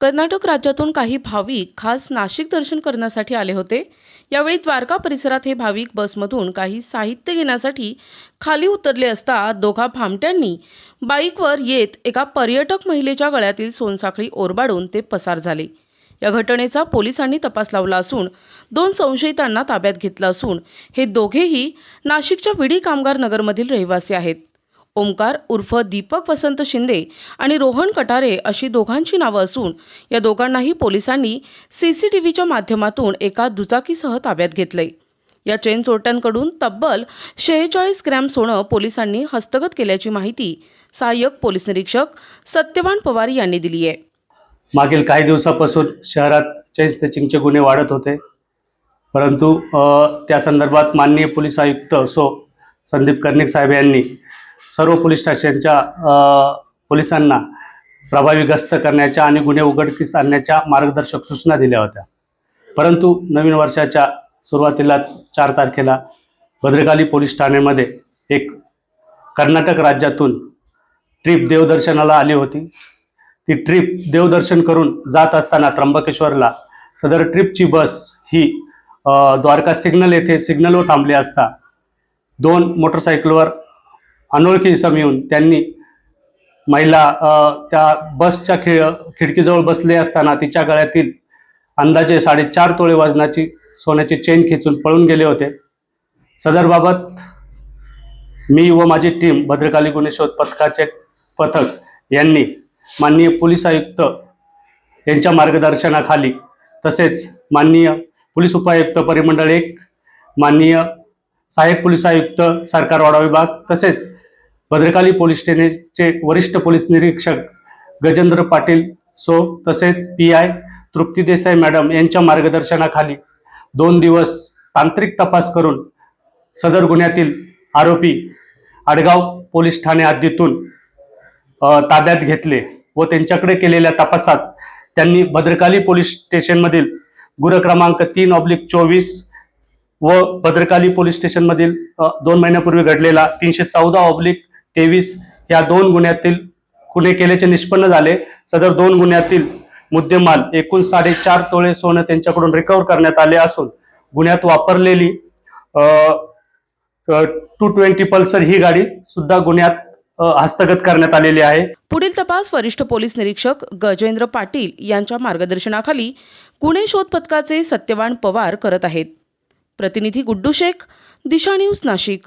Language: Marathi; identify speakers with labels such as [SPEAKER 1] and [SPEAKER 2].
[SPEAKER 1] कर्नाटक राज्यातून काही भाविक खास नाशिक दर्शन करण्यासाठी आले होते. यावेळी द्वारका परिसरात हे भाविक बसमधून काही साहित्य घेण्यासाठी खाली उतरले असता दोघा भामट्यांनी बाईकवर येत एका पर्यटक महिलेच्या गळ्यातील सोनसाखळी ओरबाडून ते पसार झाले. या घटनेचा पोलिसांनी तपास लावला असून दोन संशयितांना ताब्यात घेतलं असून हे दोघेही नाशिकच्या विडी कामगार नगरमधील रहिवासी आहेत. ओमकार उर्फ दीपक वसंत शिंदे आणि रोहन कटारे अशी दोघांची नावं असून या दोघांनाही पोलिसांनी सी सी टी व्हीच्या माध्यमातून एका दुचाकीसह ताब्यात घेतलंय. या चेन चोरट्यांकडून तब्बल शेहेचाळीस ग्रॅम सोनं पोलिसांनी हस्तगत केल्याची माहिती सहाय्यक पोलीस निरीक्षक सत्यवान पवार यांनी दिली आहे.
[SPEAKER 2] मागील काही दिवसापासून शहरात चेन स्नेचिंगचे गुन्हे वाढत होते. परंतु त्या संदर्भात माननीय पोलीस आयुक्त सो संदीप कर्णिक साहेब यांनी सर्व पोलीस स्टेशनच्या पोलिसांना प्रभावी गस्त करण्याच्या आणि गुन्हे उघडकीस आणण्याच्या मार्गदर्शक सूचना दिल्या होत्या. परंतु नवीन वर्षाच्या सुरुवातीलाच चार तारखेला भद्रकाली पोलीस ठाण्यामध्ये एक कर्नाटक राज्यातून ट्रिप देवदर्शनाला आली होती. ती ट्रिप देवदर्शन करून जात असताना त्र्यंबकेश्वरला सदर ट्रिपची बस ही द्वारका सिग्नल येथे सिग्नलवर थांबली असता दोन मोटरसायकलवर अनोळखी इसम येऊन त्यांनी महिला त्या बसच्या खि खिडकीजवळ बसले असताना तिच्या गळ्यातील अंदाजे साडेचार तोळे वजनाची सोन्याची चेन खेचून पळून गेले होते. सदरबाबत मी व माझी टीम भद्रकाली गुन्हे शोध पथकाचे पथक यांनी माननीय पोलीस आयुक्त यांच्या मार्गदर्शनाखाली तसेच माननीय पोलीस उपायुक्त परिमंडळ एक माननीय सहाय्यक पोलीस आयुक्त सरकारवाडा विभाग तसेच भद्रकाली पोलीस स्टेशनचे वरिष्ठ पोलीस निरीक्षक गजेंद्र पाटील सो तसेच P I Trupti Desai madam यांच्या मार्गदर्शनाखाली दोन दिवस तांत्रिक तपास करून सदर गुन्ह्यातील आरोपी आडगाव पोलीस ठाणे हद्दीतून ताब्यात घेतले व त्यांच्याकडे केलेल्या तपासात त्यांनी भद्रकाली पोलीस स्टेशनमधील गुन्हा क्रमांक तीन ऑब्लिक चोवीस व भद्रकाली पोलीस स्टेशनमधील दोन महिन्यापूर्वी घडलेला तीनशे चौदा ऑब्लिक तेवीस या दोन गुन्ह्यातील गुन्हे केल्याचे निष्पन्न झाले. सदर दोन गुन्ह्यातील मुद्देमाल एकूण साडेचार तोळे सोनं त्यांच्याकडून रिकव्हर करण्यात आले असून गुन्ह्यात वापरलेली टू ट्वेंटी पल्सर ही गाडी सुद्धा गुन्ह्यात हस्तगत करण्यात आलेली आहे.
[SPEAKER 1] पुढील तपास वरिष्ठ पोलीस निरीक्षक गजेंद्र पाटील यांच्या मार्गदर्शनाखाली गुन्हे शोध पथकाचे सत्यवान पवार करत आहेत. प्रतिनिधी गुड्डू शेख दिशा न्यूज नाशिक.